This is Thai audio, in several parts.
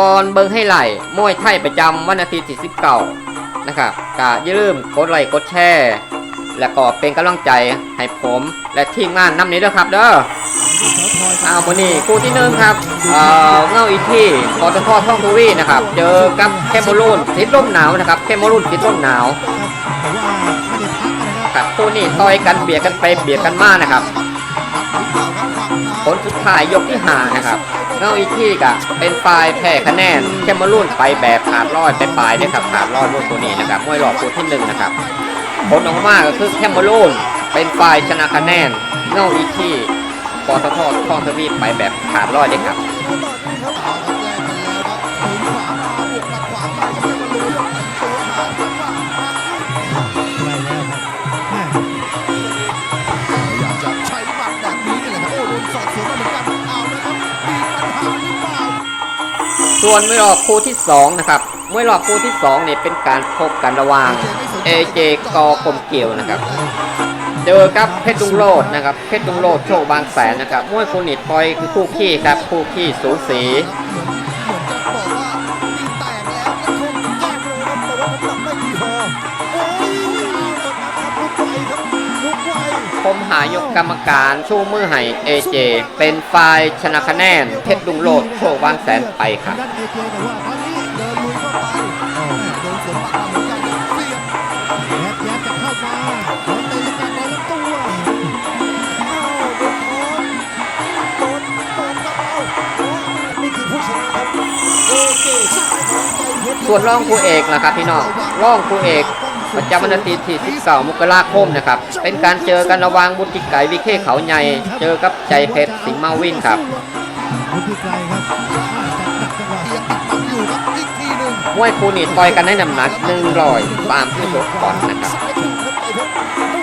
ก่อนเบิงให้ไหลมวยไทยประจำวันอาทิตย์ที่19นะครับก็อย่าลืมกดไลค์กดแชร์แล้วก็เป็นกำลังใจให้ผมและทีมงานนำนี้ด้วยครับเด้อเอาวันนี้คู่ที่หนึ่งครับเอ่อเงาอีที่ปตทท่องทวีนะครับ เจอกับแคมโมรูนติดลมหนาวนะครับแคมโมรูนติดลมหนาวครับคู่นี้ต่อยกันเบียดกันไปเบียดกันมานะครับ ผลสุดท้ายยกที่หานะครับ เงาอีกที่ก็เป็นฝ่ายแพ้คะแนนแคมารุ่นไปแบบขาดลอดไปปลายด้ครับขาดลอดมวยตัวนี้นะครับมวยหลอกตัวที่หนึ่งนะครับผลออกมาก็คือแคมารุ่นเป็นฝ่ายชนะคะแนนเงาอีกที่ปตทท่องทวีปไปแบบขาดลอด้วยครับ ส่วนมวยรอบคู่ที่สองนะครับมวยรอบคู่ที่สองเนี่ยเป็นการพบกันระหว่างเอเจกอกลมเกี่ยวนะครับเจอกับเพชรดุงโลดนะครับเพชรดุงโลดโชคบางแสนนะครับมวยคู่นิดปอยคือคู่ขี้ครับคู่ขี้สูสีายกกรรมการชูมือให้ AJ เจเป็นฝ่ายชนะคะแนนเพชรดุงโลดโชคบางแสนไปครับด้านเอเจแต่ว่าตอนไปครับเสียบแยบแยบจะเข้ามาโดนตีลูกการบอลลำตัวอ้าวโดนคอนโดนโดนกับเอาโอ้นี่คือผู้ชนะครับโอเคสายของใจเพชรส่วนร่องคู่เอกนะครับพี่น้องร่องคู่เอก ประจำวันอาทิตย์ที่19มกราคมนะครับ เป็นการเจอกันระหว่างบุตริไก่วิเคเขาใหญ่ เจอกับใจเพชรสิงห์มาวินครับบุญที่ไกลครับจับดักจังหวะเอียงติดบังอยู่ครับอีกทีหนึ่งมวยคู่นี้ต่อยกันในน้ำหนัก100ตามที่ยกก่อนนะครับสายถูกครับไอ้เพชร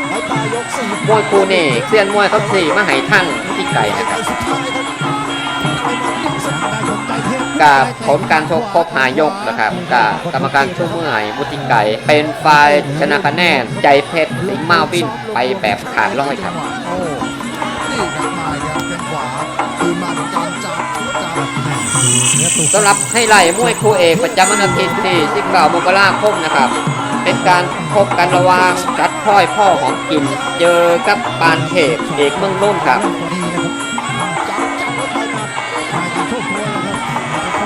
ไอ้ปลายยกสี่มวยคู่นี้เซียนมวยเขาสี่มาให้ทั้งบุตริไก่นะครับ กับผลการชกครบหายกนะครับกับกรรมการชูมือให้บุติไก่ เป็นฝ่ายชนะคะแนนใจเพชรสิงห์มาวินไปแบบขาดร้อยครับโอ้นี่ครับมาครับเป็นขวาคือมาเป็นการจับทุกจับสำหรับให้ไล่มวยคู่เอกประจำวันอาทิตย์ที่19มกราคมนะครับเป็นการพบกันระหว่างจัดพ่อยพ่อของกิน เจอกับปานเทพเอกเมืองนุ่นครับ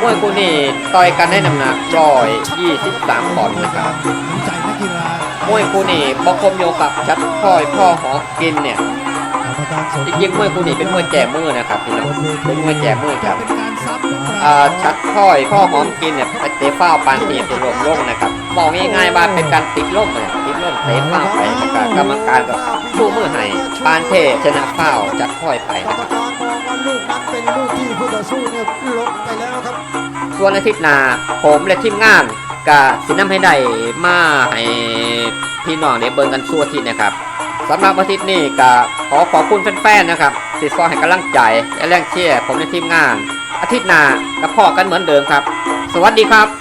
มวยคู่นี้ต่อยกันได้น้ำหนักร้อย23ปอนด์นะครับน้ำใจนักกีฬามวยคู่นี้บอคมโยกับจัดพ่อยพ่อของกินเนี่ยกรรมการสมจริงๆมวยคู่นี้เป็นมวยแจมือนะครับพี่น้องเป็นมวยแจมือครับชัดพ่อยพ่อหอมกินเนี่ยไปเตะเฝ้าปานเทพจะรวมลงนะครับบอกง่ายๆว่าเป็นการติดล่มเลย ติดล่มเตะเฝ้าไปนะครับกรรมการกับชูมือให้ปานเทพชนะเฝ้าจัดพ่อยไปกรนะรคมรับการมองว่าลูกนั้นเป็นลูกที่ผู้ต่อสู้เนี่ยลบไปแล้วครับ ส่วนอาทิตย์หน้าผมและทีมงานก็สินำให้ได้มาให้พี่น้องได้เบิ่งกันทั่วอาทิตย์นะครับสำหรับอาทิตย์นี้ก็ขอขอบคุณแฟนๆนะครับที่ซอยให้กำลังใจและแรงเชียร์ผมในทีมงาน อาทิตย์หน้าก็พอกันเหมือนเดิมครับ สวัสดีครับ